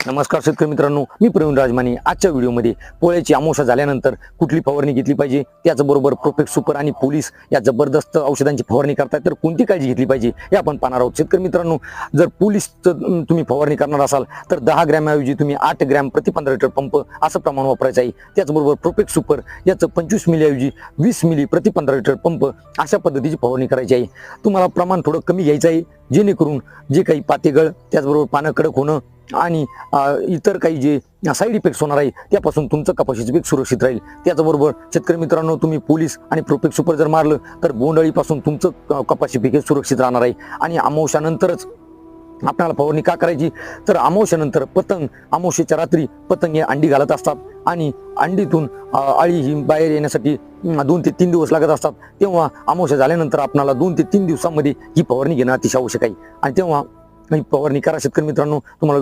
नमस्कार शेतकरी मित्रांनो मी प्रवीण राजमाने. आजच्या व्हिडिओमध्ये पोळ्याची आमोशा झाल्यानंतर कुठली फवारणी घेतली पाहिजे त्याचबरोबर प्रोफेक्ट सुपर आणि पोलीस या जबरदस्त औषधांची फवारणी करतात तर कोणती काळजी घेतली पाहिजे हे आपण पाहणार आहोत. शेतकरी मित्रांनो जर पोलीस तुम्ही फवारणी करणार असाल तर दहा ग्रॅमऐवजी तुम्ही आठ ग्रॅम प्रति पंधरा लिटर पंप असं प्रमाण वापरायचं आहे. त्याचबरोबर प्रोफेक्ट सुपर याचं पंचवीस मिलीऐवजी वीस मिली प्रति पंधरा लिटर पंप अशा पद्धतीची फवारणी करायची आहे. तुम्हाला प्रमाण थोडं कमी घ्यायचं आहे जेणेकरून जे काही पातेगळ त्याचबरोबर पानं कडक होणं आणि इतर काही जे साईड इफेक्ट्स होणार आहे त्यापासून तुमचं कपाशीचं पीक सुरक्षित राहील. त्याचबरोबर शेतकरी मित्रांनो तुम्ही पोलीस आणि प्रोपेक्स सुपर जर मारलं तर बोंडळीपासून तुमचं कपाशी पीक हे सुरक्षित राहणार आहे. आणि अमावशानंतरच आपणाला फवारणी का करायची? तर अमावश्यानंतर पतंग अमावस्येच्या रात्री पतंग हे अंडी घालत असतात. आणि अंडीतून अळी ही बाहेर येण्यासाठी दोन ते तीन दिवस लागत असतात. तेव्हा अमावस्या झाल्यानंतर आपणाला दोन ते तीन दिवसामध्ये ही फवारणी घेणं अतिशय आवश्यक आहे. आणि तेव्हा ही फवारणी करा शेतकरी मित्रांनो. तुम्हाला